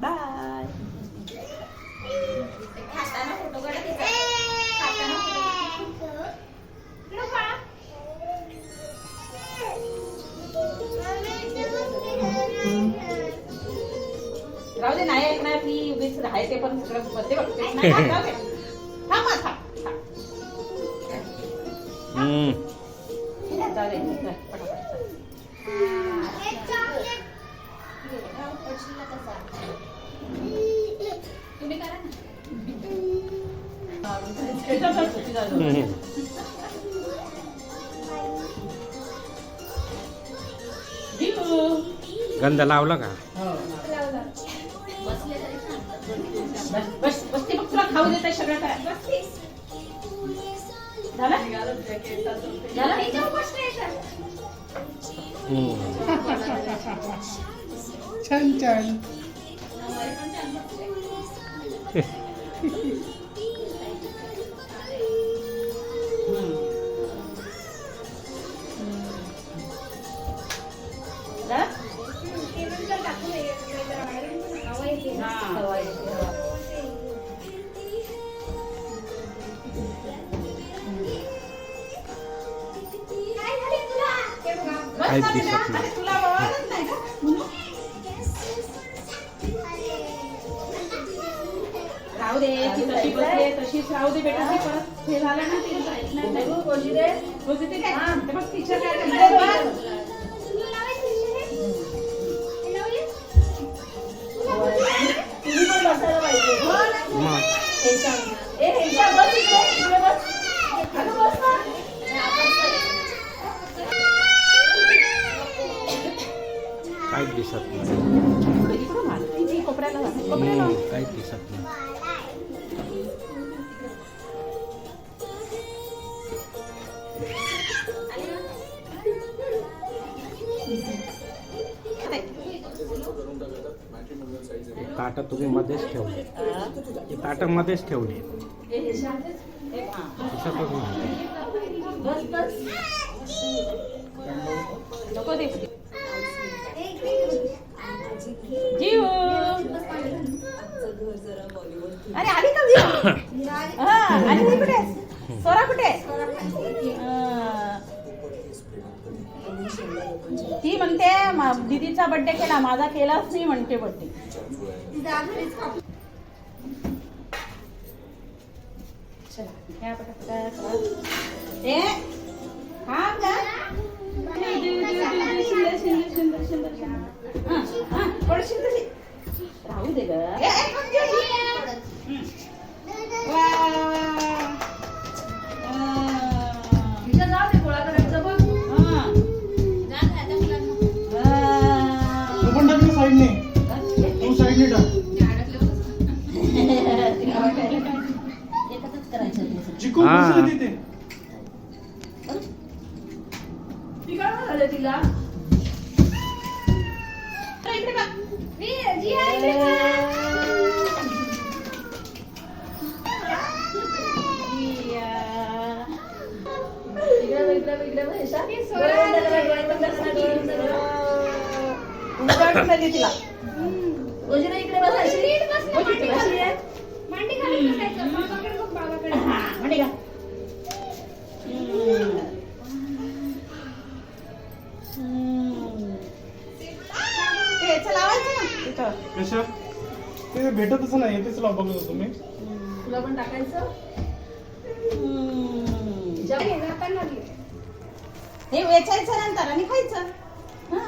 Bye राहू दे नाही ऐकणार ती उगीच आहे ते पण सगळं बघते. बघते गंध लावला का हो. बस बस बस ते मग तुला खाऊ देत सगळं करा झालं झालं. छान छान. झालं? काहीच दिसत? नाही. अरे, तुला वळणच नाही का? राहू दे ती तशी बसली तशीच राहू दे बेटा ती परत हे झालं ना ती जायचं नाही नाही. बोलली रे बोलली ती काय ते बघ टीचर काय करते बघ. तुला लावायचं विषय? हे लावूया? तुम्ही पण बसायला पाहिजे हो ए इकडे बस. काहीच दिसत नाही. काहीच दिसत नाही. ताट तुम्ही मध्येच ठेवले. ताट मध्येच ठेवली. दिसतच नाही बस बस नको दे जीव अरे आली का जीव हा आली ती कुठे सोरा कुठे हा. ती म्हणते दीदीचा बर्थडे केला माझा केलाच नाही म्हणते बर्थडे चला घ्या हा. ती काय म्हणाले तिला? इकडे बघ. मी जी इकडे बघ. इकडे बघ, इकडे बघ, इकडे बघ. हेशा. डोळे बंद करा, डोळे बंद करा, डोळे बंद करा. उलट झाली तिला रोजिना इकडे बस अशी. बघ इकडे, अशी आहे. मांडी घालून बसायचं. बाबाकडे बघ, बाबाकडे. हा, म्हणजे का हम्म. हम्म. ते भेटतच नाही तेच लाव बघत होतो मी तुला पण टाकायचं. जा. हे. हे वेचायचं नंतर आणि खायचं हा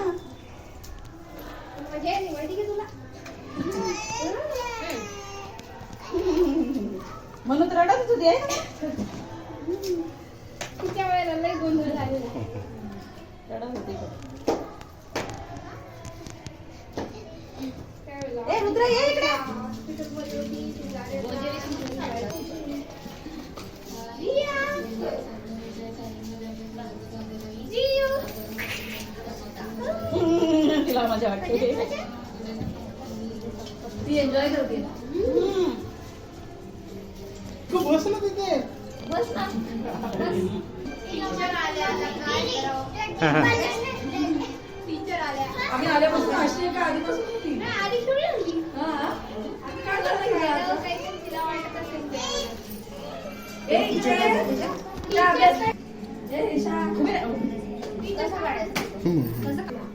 म्हणजे निवडली की तुला म्हणून तर रडत होती आहे ना तिच्या वेळेला लई गोंधळ झालेला. रडत होती ए रुद्र ये इकडे. तिला मजा वाटते. ती एन्जॉय करते. तू बस ना तिथे बस ना हा, हा. आम्ही आल्यापासून अशी का आधीपासून होती? हा? आम्ही काय करते काय आता? ए, इकडे ये. इकडे अभ्यास कर. ए, ईशा, राहा. हम्म.